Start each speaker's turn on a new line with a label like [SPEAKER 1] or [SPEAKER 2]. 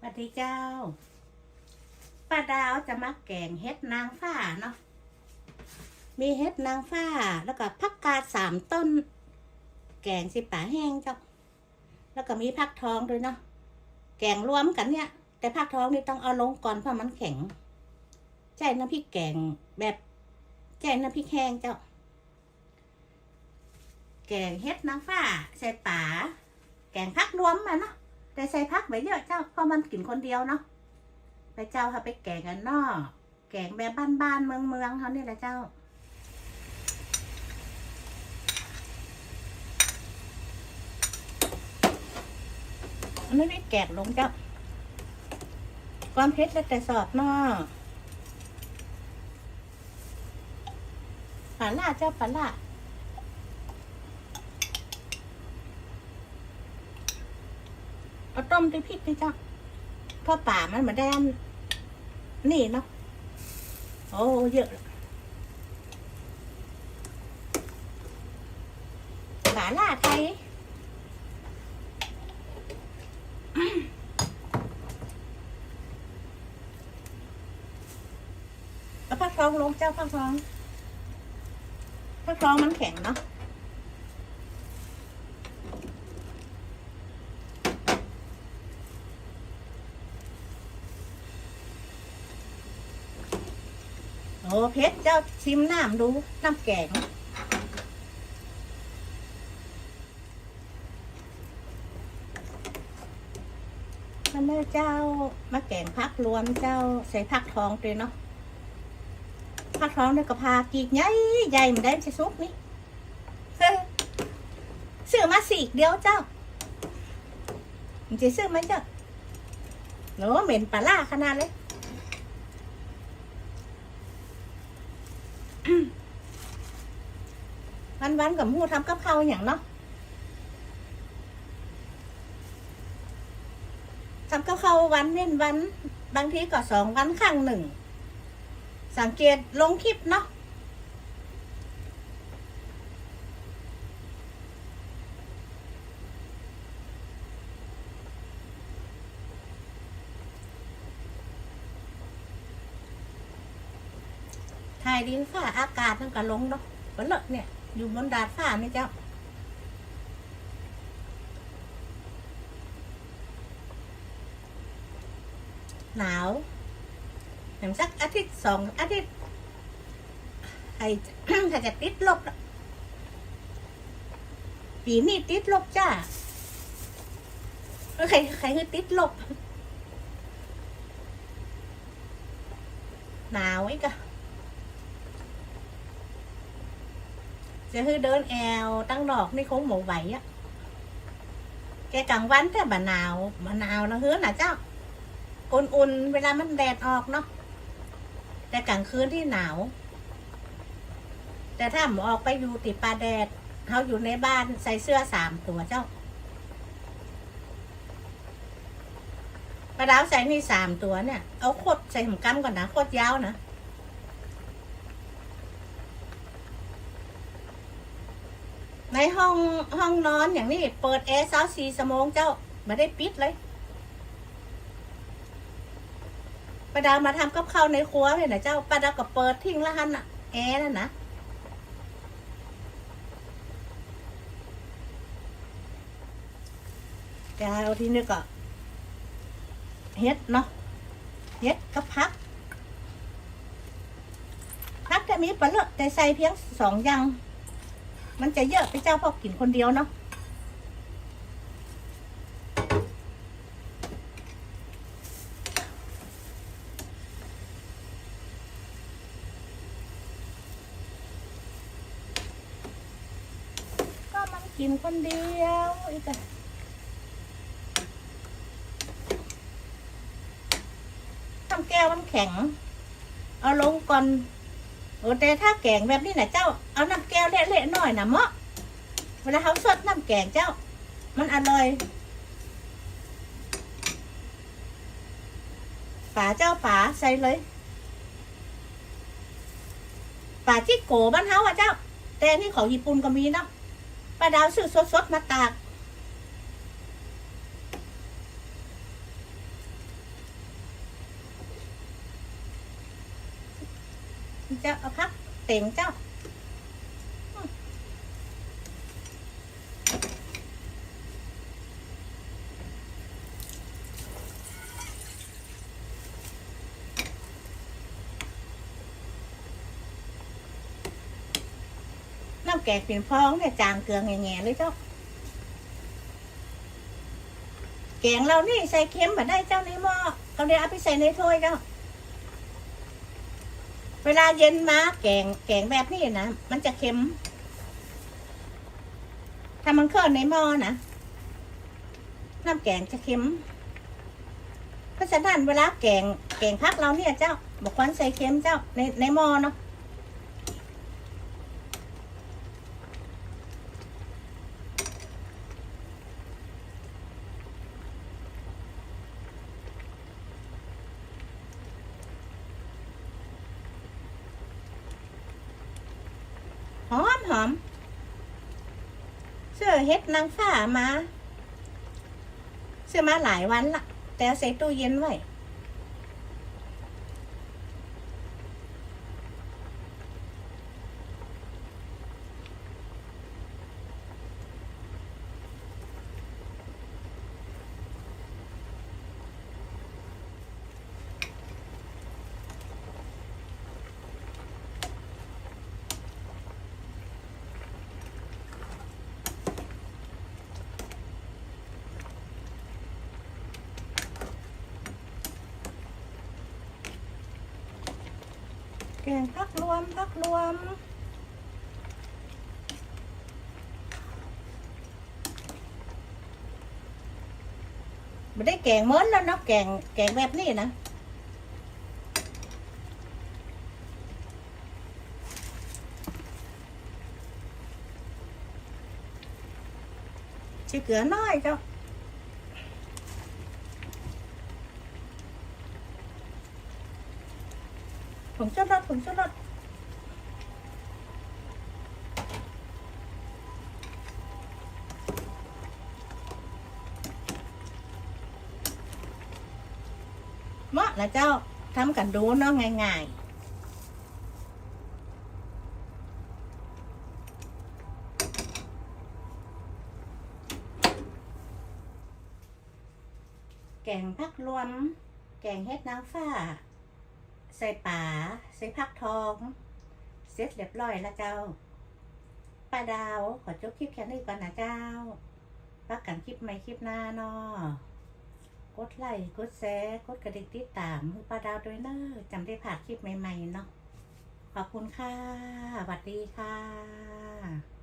[SPEAKER 1] สวัสดีเจ้า ป้าดาวจะมาแกงเฮ็ดนางฟ้าเนาะ มีเฮ็ดนางฟ้าแล้วก็ผักกาดสามต้น แกงสิป่าแห้งเจ้า แล้วก็มีผักทองด้วยเนาะ แกงรวมกันเนี่ย แต่ผักทองนี่ต้องเอาลงก่อนเพราะมันแข็ง ใจน้ำพริกแกงแบบใจน้ำพริกแห้งเจ้า แกงเฮ็ดนางฟ้าใส่ป่า แกงผักรวมมาเนาะ แต่ใส่พักไว้เยอะเจ้าเพราะมันกินคนเดียวเนาะไปเจ้าค่ะไปแกงกันนอกแกงแบบบ้านๆเมืองๆเขาเนี่ยแหละเจ้าอันนี้ไม่แกงลงเจ้าความเผ็ดแล้วแต่สอบนอกปลาล่าเจ้าปลาล่า เอาต้ มด้วยพริกนี่จ้ะเพราะป่ามันมาแดนนี่เนาะโอ้เยอะป่าล่าไทยเอาผักทองลงเจ้าผักทองผักทองมันแข็งเนาะ โอ้เพชรเจ้าชิมน้ำดู น้ำแกงมันเมื่อเจ้ามาแกงพักรวมเจ้าใส่พักทองเลยเนาะพักทองเนี่ยก็พากีกใหญ่ใหญ่มือนได้จะซุกนี่เฮ้ยซื้อมาสีกเดียวเจ้ามันจะซื้อไหมเจ้าโน้เหม็นปลาล่าขนาดเลย วันวันกับหมูทำกับข้าวอย่างเนาะทำกับข้าววันเว้นวัน บางทีก็สองวันครั้งหนึ่ง สังเกตลงคลิปเนาะถ่ายดินฟ้าอากาศมันก็ลงเนาะก็เลอะเนี่ย อยู่บนดาดฟ้านี่เจ้า หนาวอย่างสักอาทิตย์สองอาทิตย์ไอ้ถ้าจะติดลบ ปีนี้ติดลบจ้าใครใครคือติดลบ หนาวอีกอะ จะคือเดินแอวตั้งดอกนี่คงหมูไหวอะแกกลางวันแต่บะหนาวบะหนาวนะเฮือนะเจ้าอุ่นๆเวลามันแดดออกเนาะแต่กลางคืนที่หนาว แต่ถ้าหมอออกไปอยู่ติดปลาแดดเขาอยู่ในบ้านใส่เสื้อสามตัวเจ้าปลาดาวใส่นี่สามตัวเนี่ย เอาโคตรใส่หมกำก่อนนะโคตรยาวนะ ในห้องห้องนอนอย่างนี้ เปิดแอร์สาวสี่สมงเจ้าไม่ได้ปิดเลยป้าดาวมาทำกับข้าวในครัวเลยนะเจ้าป้าดาวก็เปิดทิ้งละหันอะแอร์นั่นนะจะเอาที่นี่ก็เฮ็ดเนาะเฮ็ดกับพัก พักจะมีปลาเลอะแต่ใส่เพียงสองอย่าง มันจะเยอะไปเจ้าพอกินคนเดียวเนาะก็มันกินคนเดียวอีกอะทำแก้วมันแข็ง เอาลงก่อน โอ้แต่ถ้าแกงแบบนี้นะเจ้า เอาน้ำแก้วเละๆหน่อยนะเมาะเวลาเขาสดน้ำแกงเจ้า มันอร่อยป่าเจ้าป่าใส่เลยป่าจิโกบ้านเฮาอะเจ้า แต่นี่ของญี่ปุ่นก็มีเนาะป้าดาวซื้อสดๆมาตาก จะเอาพักเต่งเจ้าน้ำแกงเปลี่ยนฟองเนี่ยจางเกลืองแง่ๆเลยเจ้า แกงเรานี่ใส่เค็มมาได้เจ้าในหม้อเราเดี๋ยวเอาไปใส่ในถ้วยเจ้า เวลาเย็นมาแกงแกงแบบนี้นะ มันจะเค็ม ถ้ามันเข้าในหม้อนะน้ำแกงจะเค็ม เพราะฉะนั้นเวลาแกงแกงพักเราเนี่ยเจ้าบอกควรใส่เค็มเจ้าในในหม้อเนาะ หอมหอมเสื้อเฮ็ดนางฟ้ามา เสื้อมาหลายวันละแต่ใส่ตู้เย็นไว้ แกงพักรวมพักรวมไม่ได้แกงเหมือนแล้วเนาะแกงแกงแบบนี้นะ chỉ cửa nói cho phùng chút lót phùng chút lót mất là cho thăm cảnh đú nó ngày ngày kèn ผักรวม แกงเฮ็ดนางฟ้า ใส่ป่าใส่ผักทอง เสร็จเรียบร้อยแล้วเจ้าป้าดาวขอจบคลิปแค่นี้ก่อนนะเจ้าพักกันคลิปใหม่คลิปหน้าเนาะกดไลค์กดแชร์กดกระดิ่งติดตามให้ป้าดาวด้วยเนอะจำได้ผ่านคลิปใหม่ๆเนาะขอบคุณค่ะสวัสดีค่ะ